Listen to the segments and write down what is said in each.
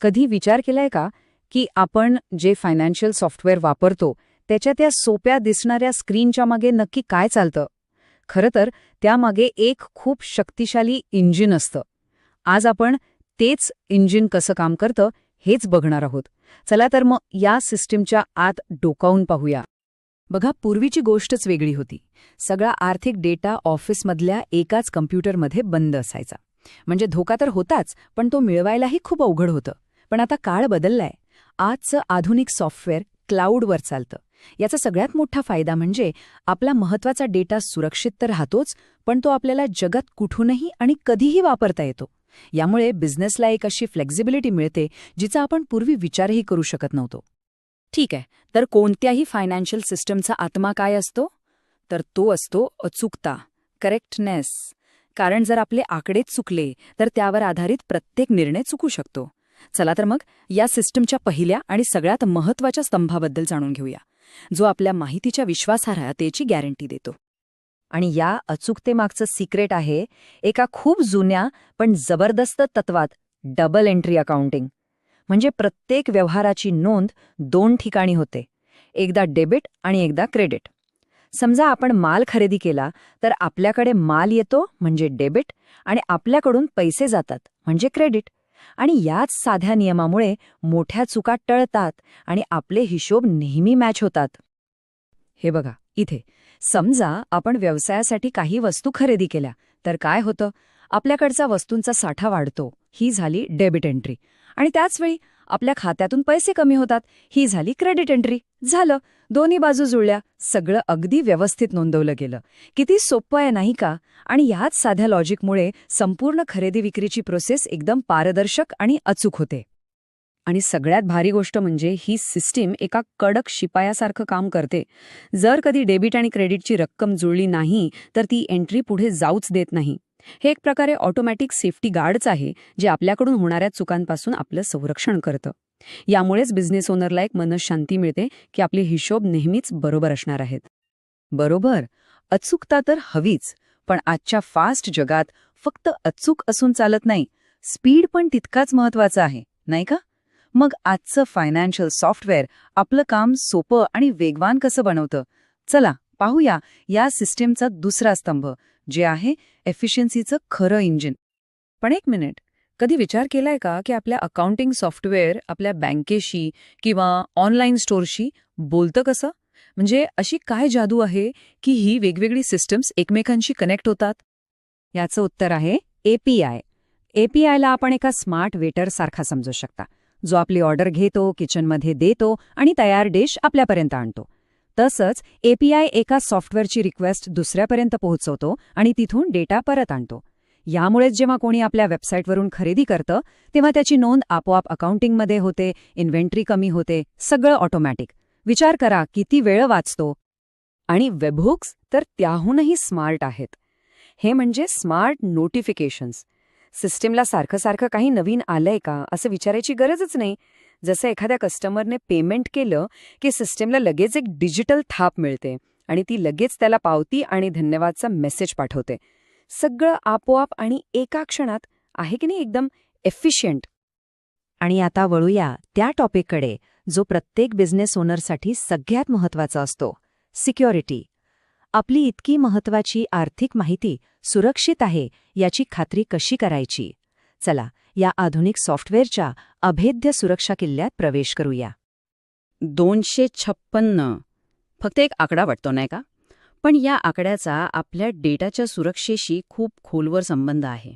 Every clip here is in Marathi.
कधी विचार केलाय का की आपण जे फायनान्शियल सॉफ्टवेअर वापरतो त्याच्या त्या सोप्या दिसणाऱ्या स्क्रीनच्या मागे नक्की काय चालतं? खरं तर त्यामागे एक खूप शक्तिशाली इंजिन असतं. आज आपण तेच इंजिन कसं काम करतं हेच बघणार आहोत. चला तर मग या सिस्टीमच्या आत डोकावून पाहूया. बघा पूर्वीची गोष्टच वेगळी होती. सगळा आर्थिक डेटा ऑफिसमधल्या एकाच कम्प्युटरमध्ये बंद असायचा. म्हणजे धोका तर होताच पण तो मिळवायलाही खूप अवघड होतं. पण आता काळ बदललाय. आजचं आधुनिक सॉफ्टवेअर क्लाउडवर चालतं. याचा सगळ्यात मोठा फायदा म्हणजे आपला महत्त्वाचा डेटा सुरक्षित तर राहतोच पण तो आपल्याला जगात कुठूनही आणि कधीही वापरता येतो. यामुळे बिझनेसला एक अशी फ्लेक्झिबिलिटी मिळते जिचा आपण पूर्वी विचारही करू शकत नव्हतो. ठीक आहे तर कोणत्याही फायनान्शियल सिस्टमचा आत्मा काय असतो? तर तो असतो अचूकता करेक्टनेस. कारण जर आपले आकडे चुकले तर त्यावर आधारित प्रत्येक निर्णय चुकू शकतो. चला तर मग या सिस्टमच्या पहिल्या आणि सगळ्यात महत्त्वाच्या स्तंभाबद्दल जाणून घेऊया. जो आपल्या माहितीच्या विश्वासार्हतेची गॅरंटी देतो. आणि या अचूकतेमागचं सिक्रेट आहे एका खूप जुन्या पण जबरदस्त तत्वात डबल एंट्री अकाउंटिंग म्हणजे प्रत्येक व्यवहाराची नोंद दोन ठिकाणी होते. एकदा डेबिट आणि एकदा क्रेडिट समजा आपण माल खरेदी केला तर आपल्याकडे माल येतो म्हणजे डेबिट आणि आपल्याकडून पैसे जातात म्हणजे क्रेडिट आणि याच साध्या नियमामुळे मोठ्या चुका टळतात आणि आपले हिशोब नेहमी मॅच होतात. हे बघा इथे. समजा आपण व्यवसायासाठी काही वस्तू खरेदी केल्या तर काय होतं? आपल्याकडचा वस्तूंचा साठा वाढतो ही झाली डेबिट एंट्री. आणि त्याचवेळी आपल्या खात्यातून पैसे कमी होतात ही झाली क्रेडिट एंट्री. झालं. दोन्ही बाजू जुळल्या सगळं अगदी व्यवस्थित नोंदवलं गेलं. किती सोपं आहे नाही का? आणि ह्याच साध्या लॉजिकमुळे संपूर्ण खरेदी विक्रीची प्रोसेस एकदम पारदर्शक आणि अचूक होते. आणि सगळ्यात भारी गोष्ट म्हणजे ही सिस्टीम एका कडक शिपायासारखं काम करते. जर कधी डेबिट आणि क्रेडिटची रक्कम जुळली नाही तर ती एंट्री पुढे जाऊच देत नाही. हे एक प्रकारे ऑटोमॅटिक सेफ्टी गार्डच आहे जे आपल्याकडून होणाऱ्या चुकांपासून आपलं संरक्षण करतं. यामुळेच बिझनेस ओनरला एक मनशांती मिळते की आपले हिशोब नेहमीच बरोबर असणार आहेत. बरोबर अचूकता तर हवीच पण आजच्या फास्ट जगात फक्त अचूक असून चालत नाही स्पीड पण तितकाच महत्त्वाचा आहे नाही का? मग आजचं फायनान्शियल सॉफ्टवेअर आपलं काम सोपं आणि वेगवान कसं बनवतं? चला पाहूया या सिस्टीमचा दुसरा स्तंभ जे आहे एफिशियन्सीचं खरं इंजिन पण एक मिनिट कधी विचार केलाय का की आपल्या अकाउंटिंग सॉफ्टवेअर आपल्या बँकेशी किंवा ऑनलाईन स्टोरशी बोलतं कसं? म्हणजे अशी काय जादू आहे की ही वेगवेगळी सिस्टम्स एकमेकांशी कनेक्ट होतात? याचं उत्तर आहे एपीआय एपीआयला आपण एका स्मार्ट वेटर सारखा समजू शकता. जो आपली ऑर्डर घेतो किचनमध्ये देतो आणि तयार डिश आपल्यापर्यंत आणतो. तसंच एपीआय एका सॉफ्टवेअरची रिक्वेस्ट दुसऱ्यापर्यंत पोहोचवतो आणि तिथून डेटा परत आणतो. यामुळेच जेव्हा कोणी आपल्या वेबसाईटवरून खरेदी करतं तेव्हा त्याची नोंद आपोआप अकाउंटिंगमध्ये होते इन्व्हेंटरी कमी होते सगळं ऑटोमॅटिक. विचार करा किती वेळ वाचतो? आणि वेबहुक्स तर त्याहूनही स्मार्ट आहेत. हे म्हणजे स्मार्ट नोटिफिकेशन्स. सिस्टीमला सारखं सारखं काही नवीन आलंय का असं विचारायची गरजच नाही. जसं एखाद्या कस्टमरने पेमेंट केलं की सिस्टीमला लगेच एक डिजिटल थाप मिळते आणि ती लगेच त्याला पावती आणि धन्यवादचा मेसेज पाठवते. सगळं आपोआप आणि एका क्षणात आहे की नाही एकदम एफिशियंट आणि आता वळूया त्या टॉपिककडे जो प्रत्येक बिझनेस ओनरसाठी सगळ्यात महत्त्वाचा असतो सिक्युरिटी आपली इतकी महत्वाची आर्थिक माहिती सुरक्षित आहे याची खात्री कशी करायची? चला या आधुनिक सॉफ्टवेअरच्या अभेद्य सुरक्षा किल्ल्यात प्रवेश करूया. दोनशे छप्पन्न. फक्त एक आकडा वाटतो नाही का? पण या आकड्याचा आपल्या डेटाच्या सुरक्षेशी खूप खोलवर संबंध आहे.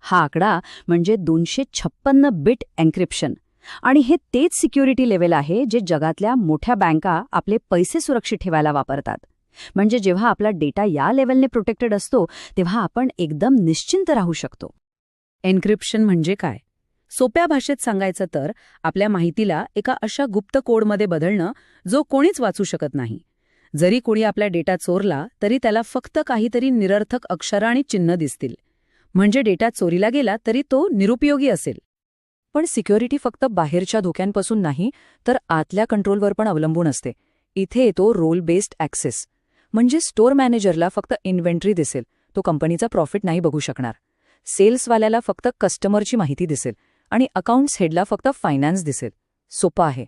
हा आकडा म्हणजे दोनशे छप्पन्न बिट एन्क्रिप्शन. आणि हे तेच सिक्युरिटी लेवल आहे जे जगातल्या मोठ्या बँका आपले पैसे सुरक्षित ठेवायला वापरतात. म्हणजे जेव्हा आपला डेटा या लेवलने प्रोटेक्टेड असतो तेव्हा आपण एकदम निश्चिंत राहू शकतो. एन्क्रिप्शन म्हणजे काय? सोप्या भाषेत सांगायचं तर आपल्या माहितीला एका अशा गुप्त कोडमध्ये बदलणं जो कोणीच वाचू शकत नाही. जरी कोणी आपला डेटा चोरला तरी त्याला फक्त काहीतरी निरर्थक अक्षरं आणि चिन्ह दिसतील. म्हणजे डेटा चोरीला गेला तरी तो निरुपयोगी असेल. पण सिक्युरिटी फक्त बाहेरच्या धोक्यांपासून नाही तर आतल्या कंट्रोलवर पण अवलंबून असते. इथे येतो रोल बेस्ड ॲक्सेस. म्हणजे स्टोअर मॅनेजरला फक्त इन्व्हेंटरी दिसेल तो कंपनीचा प्रॉफिट नाही बघू शकणार. सेल्सवाल्याला फक्त कस्टमरची माहिती दिसेल आणि अकाउंट्स हेडला फक्त फायनान्स दिसेल. सोपं आहे.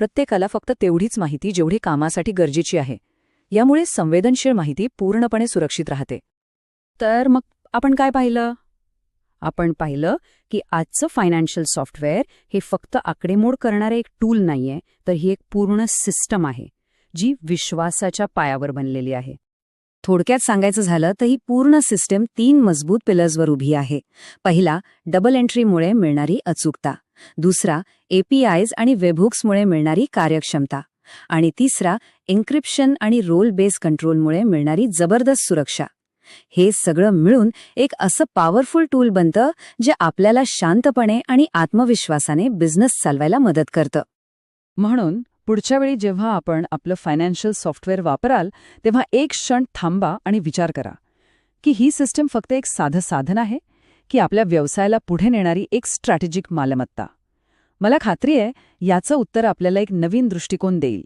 प्रत्येकाला फक्त तेवढीच माहिती जेवढी कामासाठी गरजेची आहे. यामुळे संवेदनशील माहिती पूर्णपणे सुरक्षित राहते. तर मग आपण काय पाहिलं? आपण पाहिलं की आजचं फायनान्शियल सॉफ्टवेअर हे फक्त आकडेमोड करणारे एक टूल नाहीये तर ही एक पूर्ण सिस्टम आहे जी विश्वासाच्या पायावर बनलेली आहे. थोडक्यात सांगायचं झालं तर ही पूर्ण सिस्टम तीन मजबूत पिलर्सवर उभी आहे. पहिला डबल एंट्रीमुळे मिळणारी अचूकता. दुसरा एपीआयज आणि वेबहुक्समुळे मिळणारी कार्यक्षमता. आणि तिसरा एन्क्रिप्शन आणि रोल बेस कंट्रोलमुळे मिळणारी जबरदस्त सुरक्षा. हे सगळं मिळून एक असं पॉवरफुल टूल बनतं जे आपल्याला शांतपणे आणि आत्मविश्वासाने बिझनेस चालवायला मदत करतं. म्हणून पुढच्या वेळी जेव्हा आपण आपलं फायनान्शियल सॉफ्टवेअर वापराल तेव्हा एक क्षण थांबा आणि विचार करा की ही सिस्टम फक्त एक साधं साधन आहे? की आपल्या व्यवसायाला पुढे नेणारी एक स्ट्रॅटेजिक मालमत्ता. मला खात्री आहे याचं उत्तर आपल्याला एक नवीन दृष्टिकोन देईल.